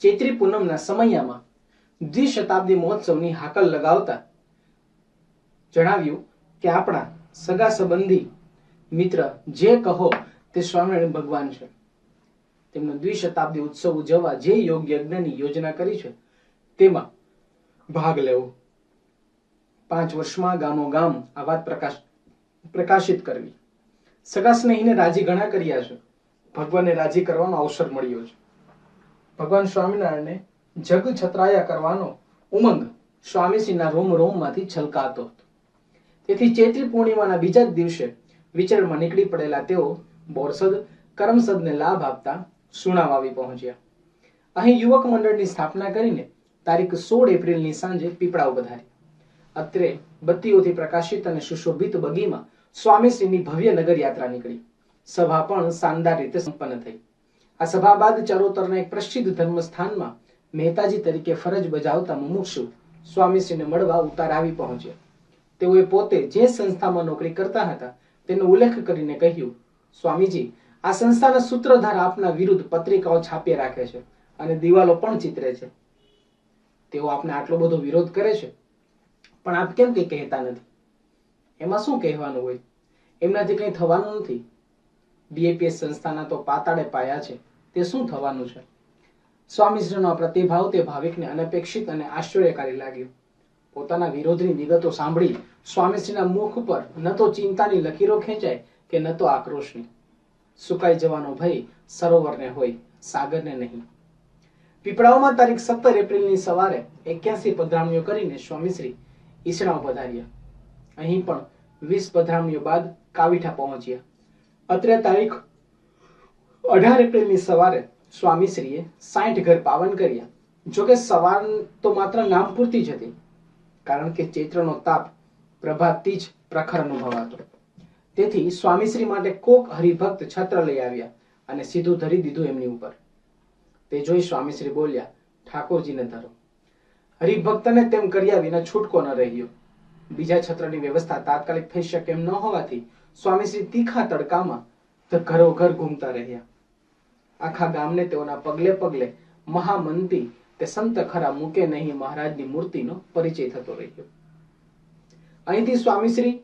ચૈત્રી પૂનમના સમયમાં દ્વિશતાબ્દી મહોત્સવની હાકલ લગાવતા જણાવ્યું કે આપણા સગા સંબંધી મિત્ર જે કહો તે સ્વામિનારાયણ ભગવાન છે. તેમનો દ્વિશતાબ્દી ઉત્સવ ઉજવવા જે યોગ યજ્ઞની યોજના કરી છે, તેમાં ભાગ લેવો. પાંચ વર્ષમાં ગામો ગામ આ વાત પ્રકાશ, પ્રકાશિત કરવી. સગા સ્નેહીને રાજી ઘણા કર્યા છે. ભગવાનને રાજી કરવાનો અવસર મળ્યો છે. ભગવાન સ્વામિનારાયણને જગ છત્રાયા કરવાનો ઉમંગ સ્વામીશ્રીના રોમ રોમમાંથી છલકાતો હતો. તેથી ચૈત્રી પૂર્ણિમાના બીજા જ દિવસે વિચરણમાં નીકળી પડેલા તેઓ બોરસદ, કરમસદને લાભ આપતા સુણાવ આવી પહોંચ્યા. અહીં યુવક મંડળની સ્થાપના કરીને તારીખ સોળ એપ્રિલની સાંજે પીપળાઓ વધારી. અત્રે બત્તીઓથી પ્રકાશિત અને સુશોભિત બગીમાં સ્વામીશ્રીની ભવ્ય નગર યાત્રા નીકળી. સભા પણ શાનદાર રીતે સંપન્ન થઈ. આ સભા બાદ ચરોતરના એક પ્રસિદ્ધ ધર્મસ્થાનમાં મહેતાજી તરીકે ફરજ બજાવતા મુમુક્ષુ સ્વામીશ્રીને મળવા ઉતાર આવી પહોંચ્યા. તેઓએ પોતે જે સંસ્થામાં નોકરી કરતા હતા તેનો ઉલ્લેખ કરીને કહ્યું, સ્વામીજી, આ સંસ્થાના સૂત્રધાર આપના વિરુદ્ધ પત્રિકાઓ છાપી રાખે છે અને દિવાલો પણ ચિતરે છે. તેઓ આપને આટલો બધો વિરોધ કરે છે? પણ આપ કેમ કંઈ કહેતા નથી? એમાં શું કહેવાનું હોય? એમનાથી કંઈ થવાનું નથી. બીએપીએસ સંસ્થાના તો પાતાળે પાયા છે. તે શું થવાનું છે? સ્વામીશ્રીનો પ્રતિભાવ તે ભાવિકને અનપેક્ષિત અને આશ્ચર્યકારી લાગ્યું. પોતાના વિરોધની વિગતો સાંભળી સ્વામીશ્રીના મુખ પર ન તો ચિંતાની લકીરો ખેંચાય કે ન તો આક્રોશની. સુકાઈ જવાનો ભય સરોવરને હોય, સાગરને નહીં. પીપળાઓમાં તારીખ સત્તર એપ્રિલની સવારે એક્યાસી પધરામણીઓ કરીને સ્વામીશ્રી ઈસણાઓ પધાર્યા. અહીં પણ વીસ પધરામણીઓ બાદ કાવીઠા પહોંચ્યા. અત્રે તારીખ અઢાર એપ્રિલની સવારે સ્વામીશ્રીએ સાઠ ઘર પાવન કર્યા. જોકે સવાર તો માત્ર નામ પૂરતી જ હતી, કારણ કે ચૈત્રનો તાપ પ્રભાતથી જ પ્રખર અનુભવાતો. તેથી સ્વામીશ્રી માટે કોક હરિભક્ત છત્ર લઈ આવ્યા અને સીધું ધરી દીધું એમની ઉપર. તે જોઈ સ્વામીશ્રી બોલ્યા, ઠાકોરજીને ધરો. હરિભક્તને તેમ કર્યા વિના છૂટકો ન રહ્યો. બીજા છત્રની વ્યવસ્થા તાત્કાલિક થઈ શકે એમ ન હોવાથી સ્વામીશ્રી તીખા તડકામાં ઘરો ઘર ઘૂમતા રહ્યા. આખા ગામને તેઓના પગલે પગલે મહામંતી તે સંત ખરા મૂકે નહીં મહારાજની મૂર્તિનો પરિચય થતો રહ્યો. અહીંથી સ્વામીશ્રી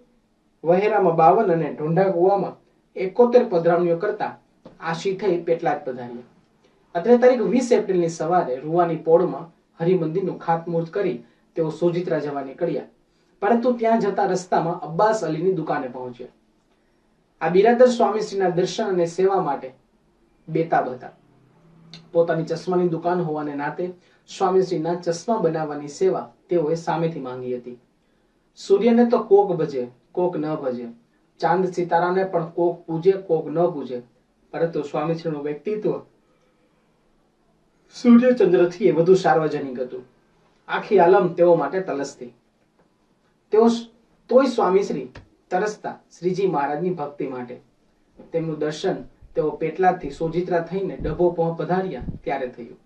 વહેરામાં બાવન અને ઢોંઢા કુવામાં એકોતેર પધરામણીઓ કરતા આશી થઈ પેટલાદ પધાર્યા. અત્રે તારીખ વીસ એપ્રિલની સવારે રૂવાની પોળમાં હરિમંદિરનું ખાતમુહૂર્ત કરી તેઓ સોજિત્રા જવા નીકળ્યા. પરંતુ ત્યાં જતા રસ્તામાં અબ્બાસ અલીની દુકાને પહોંચ્યા. આ બિરાદર સ્વામીશ્રીના દર્શન અને સેવા માટે બેતાબ હતા પોતાની ચશ્માની દુકાન હોવાને નાતે સ્વામીશ્રીના ચશ્મા બનાવવાની સેવા તેઓએ સામેથી માંગી હતી. સૂર્યને તો કોક ભજે, કોક ન ભજે. ચાંદ સિતારાને પણ કોક પૂજે, કોક ન પૂજે. પરંતુ સ્વામીશ્રીનું વ્યક્તિત્વ સૂર્યચંદ્રથી એ વધુ સાર્વજનિક હતું. આખી આલમ તેઓ માટે તલસતી તેઓ તોય સ્વામીશ્રી તરસતા શ્રીજી મહારાજની ભક્તિ માટે. તેમનું દર્શન તેઓ પેટલાથી સોજિત્રા થઈને ડભો પધાર્યા ત્યારે થયું.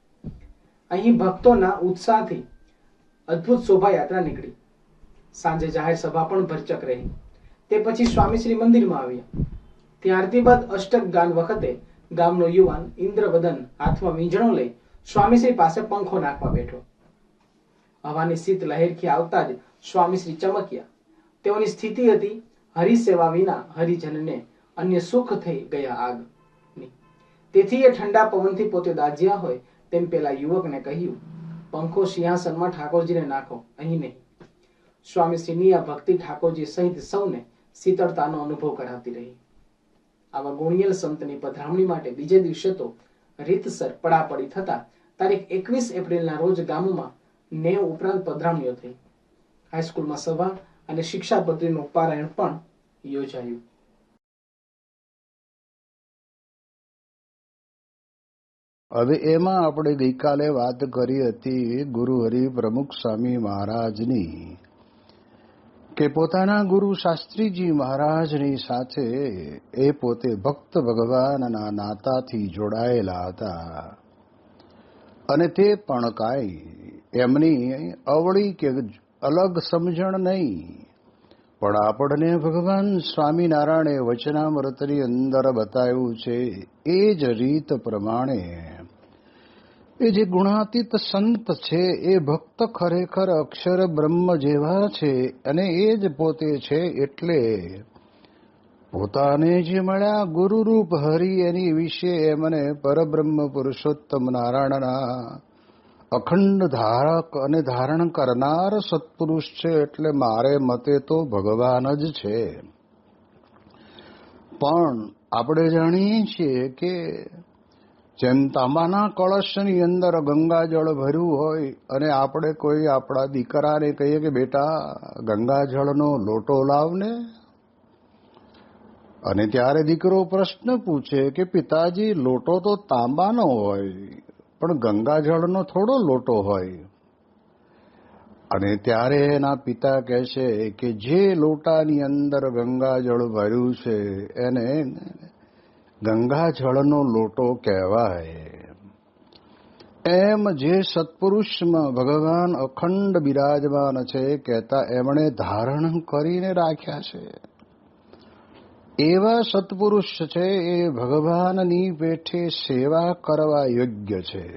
અહીં ભક્તોના ઉત્સાહથી અદ્ભુત શોભાયાત્રા નીકળી. સાંજે જાહેર સભા પણ ભરચક રહી. તે પછી સ્વામીશ્રી મંદિરમાં આવ્યા. ત્યારથી બાદ અષ્ટક ગાન વખતે ગામનો યુવાન ઇન્દ્રવદન હાથમાં વીંઝણો લઈ સ્વામીશ્રી પાસે પંખો નાખવા બેઠો. હવાની શીત લહેરખી આવતા જ સ્વામીશ્રી ચમક્યા. તેઓની સ્થિતિ હતી હરિસેવા વિના હરિજનને અન્ય સુખ થઈ ગયા આગ તેથી એ ઠંડા પવનથી પોતે દાજ્યા હોય તેમ પેલા યુવકને કહ્યું, પંખો સિંહાસનમાં ઠાકોરજીને નાખો, અહીં નહીં. સ્વામીશ્રીની આ ભક્તિ ઠાકોરજી સહિત સૌને શીતળતાનો અનુભવ કરાવતી રહી. આવા ગુણિયલ સંતની પધરામણી માટે બીજે દિવસે તો રીતસર પડાપડી થતા તારીખ એકવીસ એપ્રિલના રોજ ગામમાં નેવ ઉપરાંત પધરામણીઓ થઈ. હાઈસ્કૂલમાં સભા અને શિક્ષાપત્રીનું પારાયણ પણ યોજાયું. હવે એમાં આપણે ગઈકાલે વાત કરી હતી ગુરુ હરિ પ્રમુખ સ્વામી મહારાજની કે પોતાના ગુરુ શાસ્ત્રીજી મહારાજની સાથે એ પોતે ભક્ત ભગવાનના નાતાથી જોડાયેલા હતા. અને તે પણ કાંઈ એમની અવળી કે અલગ સમજણ નહીં. પણ આપણને ભગવાન સ્વામિનારાયણે વચનામૃતની અંદર બતાવ્યું છે, એ જ રીત પ્રમાણે. એ જે ગુણાતીત સંત છે, એ ભક્ત ખરેખર અક્ષર બ્રહ્મ જેવા છે, અને એ જ પોતે છે એટલે પોતાને જે મળ્યા ગુરુરૂપ હરિ એની વિશે એમને પરબ્રહ્મ પુરુષોત્તમ નારાયણના અખંડ ધારક અને ધારણ કરનાર સત્પુરુષ છે એટલે મારે મતે તો ભગવાન જ છે. પણ આપણે જાણીએ છીએ કે જેમ તાંબાના કળશની અંદર ગંગાજળ ભર્યું હોય અને આપણે કોઈ આપણા દીકરાને કહીએ કે બેટા, ગંગાજળનો લોટો લાવને અને ત્યારે દીકરો પ્રશ્ન પૂછે કે પિતાજી, લોટો તો તાંબાનો હોય. પણ ગંગાજળનો થોડો લોટો હોય. અને ત્યારે એના પિતા કહે છે કે જે લોટાની અંદર ગંગાજળ ભર્યું છે, એને ગંગાજળનો લોટો કહેવાય. એમ જે સત્પુરુષમાં ભગવાન અખંડ બિરાજમાન છે, કહેતા એમણે ધારણ કરીને રાખ્યા છે. એવા સત્પુરુષ છે, એ ભગવાનની પેઠે સેવા કરવા યોગ્ય છે.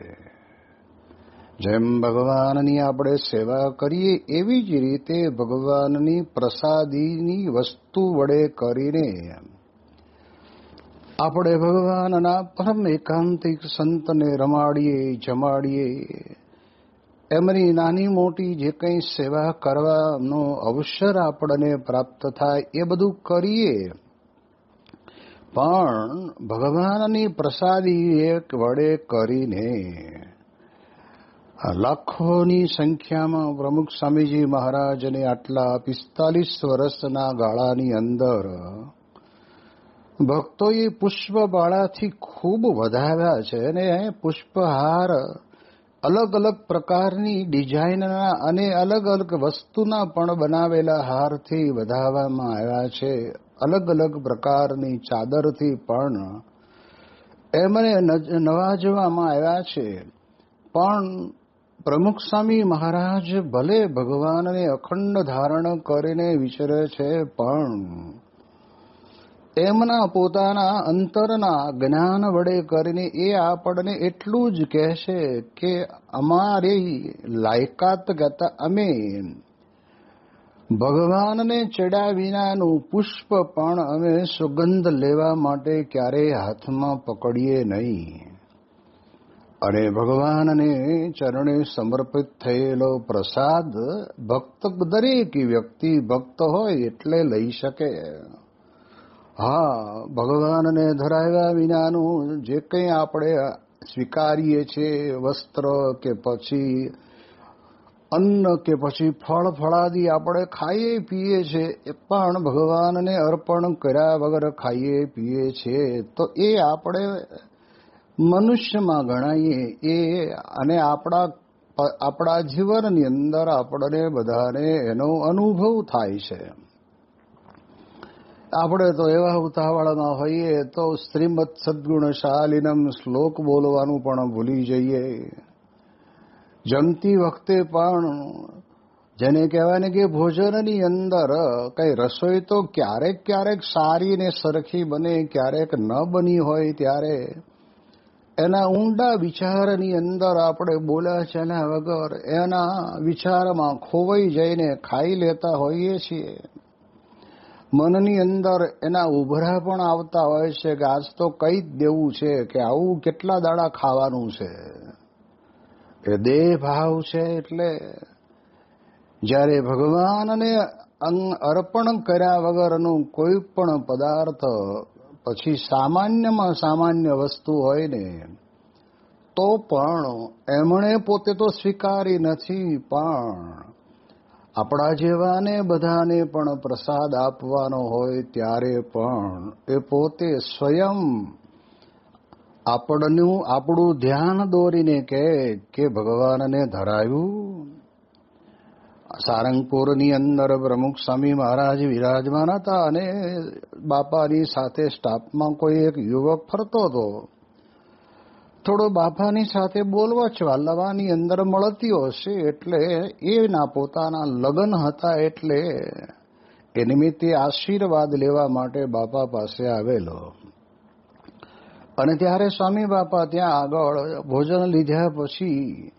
જેમ ભગવાનની આપણે સેવા કરીએ, એવી જ રીતે ભગવાનની પ્રસાદીની વસ્તુ વડે કરીને આપણે ભગવાનના પરમ એકાંતિક સંતને રમાડીએ, જમાડીએ. એમની નાની મોટી જે કંઈ સેવા કરવાનો અવસર આપણને પ્રાપ્ત થાય, એ બધું કરીએ. પણ ભગવાનની પ્રસાદી એક વડે કરીને લાખોની સંખ્યામાં પ્રમુખ સ્વામીજી મહારાજને આટલા પિસ્તાલીસ વર્ષના ગાળાની અંદર ભક્તોએ પુષ્પબાળાથી ખૂબ વધાવ્યા છે અને પુષ્પહાર અલગ અલગ પ્રકારની ડિઝાઇનના અને અલગ અલગ વસ્તુના પણ બનાવેલા હારથી વધાવવામાં આવ્યા છે. અલગ અલગ પ્રકારની ચાદરથી પણ એમને નવાજવામાં આવ્યા છે. પણ પ્રમુખ સ્વામી મહારાજ ભલે ભગવાનને અખંડ ધારણ કરીને વિચરે છે, પણ એમના પોતાના અંતરના જ્ઞાન વડે કરીને એ આપણને એટલું જ કહેશે કે અમારી લાયકાત કરતા અમે ભગવાનને ચડ્યા વિનાનું પુષ્પ પણ અમે સુગંધ લેવા માટે ક્યારેય હાથમાં પકડીએ નહીં. અને ભગવાનને ચરણે સમર્પિત થયેલો પ્રસાદ ભક્ત દરેક વ્યક્તિ ભક્ત હોય એટલે લઈ શકે. હા, ભગવાનને ધરાવ્યા વિનાનું જે કંઈ આપણે સ્વીકારીએ છીએ, વસ્ત્ર કે પછી અન્ન કે પછી ફળ ફળાદી આપણે ખાઈએ પીએ છીએ એ પણ ભગવાનને અર્પણ કર્યા વગર ખાઈએ પીએ છીએ તો એ આપણે મનુષ્યમાં ગણાઈએ, એ અને આપણા આપણા જીવનની અંદર આપણને બધાને એનો અનુભવ થાય છે. આપણે તો એવા ઉતાવળમાં હોઈએ તો શ્રીમદ સદગુણશાલિનમ શ્લોક બોલવાનું પણ ભૂલી જઈએ. જમતી વખતે પણ જેને કહેવાય ને કે ભોજનની અંદર કઈ રસોઈ તો ક્યારેક ક્યારેક સારી ને સરખી બને, ક્યારેક ન બની હોય ત્યારે એના ઊંડા વિચારની અંદર આપણે બોલ્યા ચાલ્યા વગર એના વિચારમાં ખોવાઈ જઈને ખાઈ લેતા હોઈએ છીએ. મનની અંદર એના ઉભરા પણ આવતા હોય છે કે આજ તો કઈ જ દેવું છે કે આવું કેટલા દાડા ખાવાનું છે. એ દેહ ભાવ છે એટલે જ્યારે ભગવાનને અર્પણ કર્યા વગરનું કોઈ પણ પદાર્થ પછી સામાન્યમાં સામાન્ય વસ્તુ હોય ને, તો પણ એમણે પોતે તો સ્વીકારી નથી, પણ આપણા જેવાને બધાને પણ પ્રસાદ આપવાનો હોય ત્યારે પણ એ પોતે સ્વયં આપણનું આપણું ધ્યાન દોરીને કહે કે ભગવાનને ધરાયું. સારંગપુરની અંદર પ્રમુખ સ્વામી મહારાજ વિરાજમાન હતા અને બાપાની સાથે સ્ટાફમાં કોઈ એક યુવક ફરતો હતો. થોડો બાપાની સાથે બોલવા ચાલવાની અંદર મળતી હશે એટલે એના પોતાના લગ્ન હતા એટલે એ નિમિત્તે આશીર્વાદ લેવા માટે બાપા પાસે આવેલો. અને ત્યારે સ્વામી બાપા ત્યાં આગળ ભોજન લીધા પછી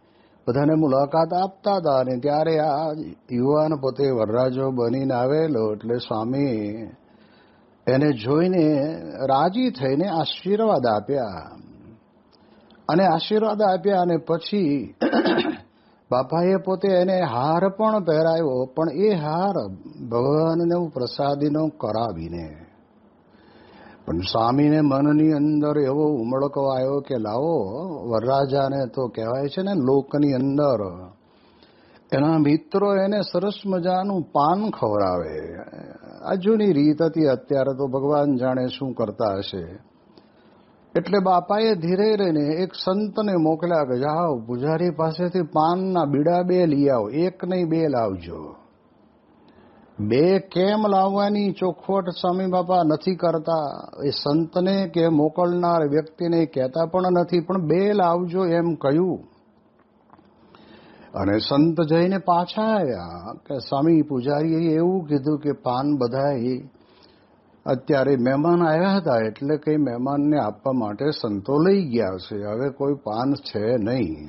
બધાને મુલાકાત આપતા હતા અને ત્યારે આ યુવાન પોતે વરરાજો બનીને આવેલો એટલે સ્વામી એને જોઈને રાજી થઈને આશીર્વાદ આપ્યા. અને આશીર્વાદ આપ્યા અને પછી બાપાએ પોતે એને હાર પણ પહેરાવ્યો, પણ એ હાર ભગવાનને પ્રસાદીનો કરાવીને પણ સ્વામીને મનની અંદર એવો ઉમળકો આવ્યો કે લાવો, વરરાજાને તો કહેવાય છે ને લોકની અંદર. એના મિત્રો એને સરસ મજાનું પાન ખવડાવે. આ જૂની રીત હતી, અત્યારે તો ભગવાન જાણે શું કરતા હશે. એટલે બાપાએ ધીરે રહીને એક સંતને મોકલ્યા કે, જાઓ, પૂજારી પાસેથી પાનના બીડા બે લઈ આવો, એક નહીં, બે લાવજો. બે કેમ લાવવાની ચોખવટ સ્વામી બાપા નથી કરતા? એ સંતને કે મોકલનાર વ્યક્તિને કહેતા પણ નથી, પણ બે લાવજો એમ કહ્યું. અને સંત જઈને પાછા આવ્યા કે સ્વામી પૂજારીએ એવું કીધું કે પાન બધા અત્યારે મહેમાન આવ્યા હતા, એટલે કઈ મહેમાનને આપવા માટે સંતો લઈ ગયા છે. હવે કોઈ પાન છે નહીં.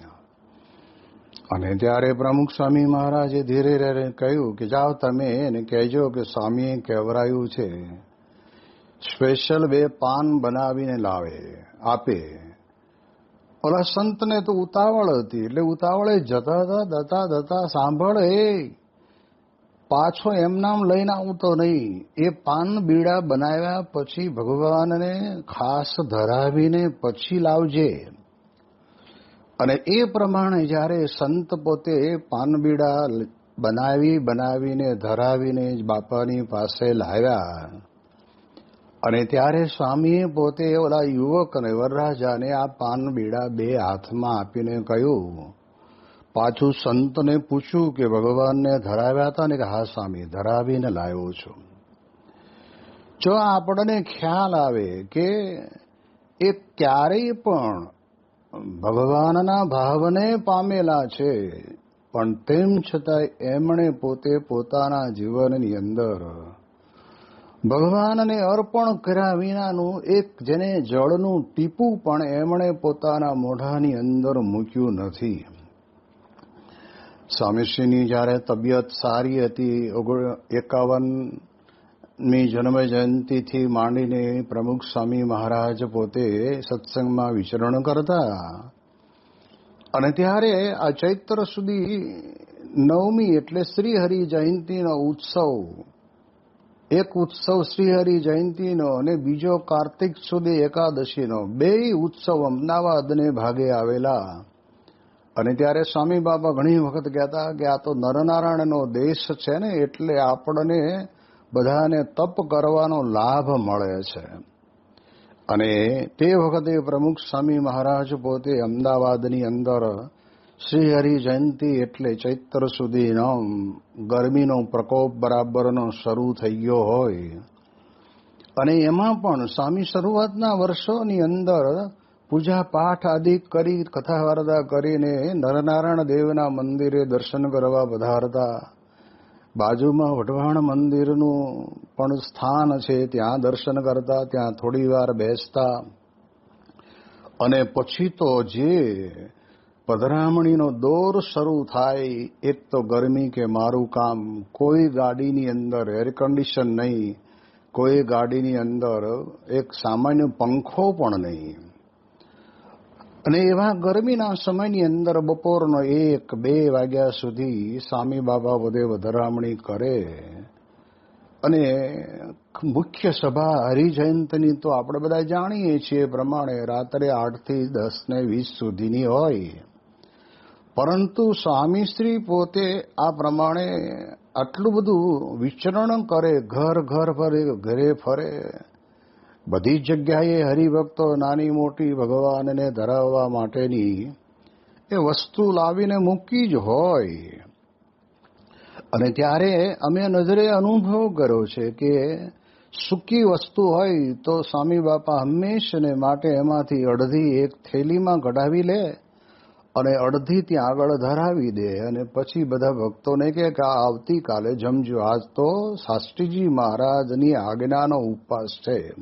અને ત્યારે પ્રમુખ સ્વામી મહારાજે ધીરે ધીરે કહ્યું કે, જાઓ તમે એને કહેજો કે, સ્વામીએ કહેવરાયું છે, સ્પેશિયલ બે પાન બનાવીને લાવે, આપે. ઓલા સંતને તો ઉતાવળ હતી, એટલે ઉતાવળે જતા હતા, દતા દતા, સાંભળ પાછો એમનામ લઈને આવતો નહીં. એ પાન બીડા બનાવ્યા પછી ભગવાનને ખાસ ધરાવીને પછી લાવજે. અને એ પ્રમાણે જ્યારે સંત પોતે પાનબીડા બનાવી, બનાવીને ધરાવીને જ બાપાની પાસે લાવ્યા. અને ત્યારે સ્વામીએ પોતે ઓલા યુવક અને વરરાજાને આ પાનબીડા બે હાથમાં આપીને કહ્યું, પાછું સંતને પૂછ્યું કે ભગવાનને ધરાવ્યા હતા ને કે, હા સ્વામી, ધરાવીને લાવ્યો છું. જો આપણને ખ્યાલ આવે કે એ ક્યારેય પણ ભગવાનના ભાવને પામેલા છે. પણ તેમ છતાં એમણે પોતે પોતાના જીવનની અંદર ભગવાનને અર્પણ કર્યા વિનાનું એક જેને જળનું ટીપું પણ એમણે પોતાના મોઢાની અંદર મૂક્યું નથી. સ્વામીશ્રીની જ્યારે તબિયત સારી હતી એકાવન ની જન્મ જયંતિથી માંડીને પ્રમુખ સ્વામી મહારાજ પોતે સત્સંગમાં વિચરણ કરતા. અને ત્યારે આ ચૈત્ર સુધી નવમી એટલે શ્રીહરિ જયંતિનો ઉત્સવ. એક ઉત્સવ શ્રીહરિ જયંતિનો અને બીજો કાર્તિક સુધી એકાદશીનો. બે ઉત્સવ અમદાવાદને ભાગે આવેલા. અને ત્યારે સ્વામી બાબા ઘણી વખત કહેતા કે આ તો નરનારાયણનો દેશ છે ને, એટલે આપણને બધાને તપ કરવાનો લાભ મળે છે. અને તે વખતે પ્રમુખ સ્વામી મહારાજ પોતે અમદાવાદની અંદર શ્રીહરિ જયંતિ એટલે ચૈત્ર સુધીનો ગરમીનો પ્રકોપ બરાબરનો શરૂ થઈ ગયો હોય. અને એમાં પણ સ્વામી શરૂઆતના વર્ષોની અંદર પૂજા પાઠ આદિ કરી, કથા વાર્તા કરીને નરનારાયણ દેવના મંદિરે દર્શન કરવા પધારતા બાજુમાં વઢવાણ મંદિરનું પણ સ્થાન છે. ત્યાં દર્શન કરતા, ત્યાં થોડી વાર બેસતા. અને પછી તો જે પધરામણીનો દોર શરૂ થાય, એક તો ગરમી કે મારું કામ, કોઈ ગાડીની અંદર એર કન્ડિશન નહીં, કોઈ ગાડીની અંદર એક સામાન્ય પંખો પણ નહીં. અને એવા ગરમીના સમયની અંદર બપોરનો એક, બે વાગ્યા સુધી સ્વામી બાબા બધે વધારામણી કરે. અને મુખ્ય સભા હરિજયંતની તો આપણે બધા જાણીએ છીએ પ્રમાણે રાત્રે આઠથી દસ ને વીસ સુધીની હોય. પરંતુ સ્વામીશ્રી પોતે આ પ્રમાણે આટલું બધું વિચરણ કરે, ઘર ઘર ફરે, ઘરે ફરે. બધી જગ્યાએ હરિભક્તો નાની મોટી ભગવાનને ધરાવવા માટેની એ વસ્તુ લાવીને મૂકી જ હોય. અને ત્યારે અમે નજરે અનુભવ કર્યો છે કે સૂકી વસ્તુ હોય તો સ્વામી બાપા હંમેશને માટે એમાંથી અડધી એક થેલીમાં કઢાવી લે અને અડધી ત્યાં આગળ ધરાવી દે. અને પછી બધા ભક્તોને કે આ આવતીકાલે જમજો. આજ તો શાસ્ત્રીજી મહારાજની આજ્ઞાનો ઉપવાસ છે.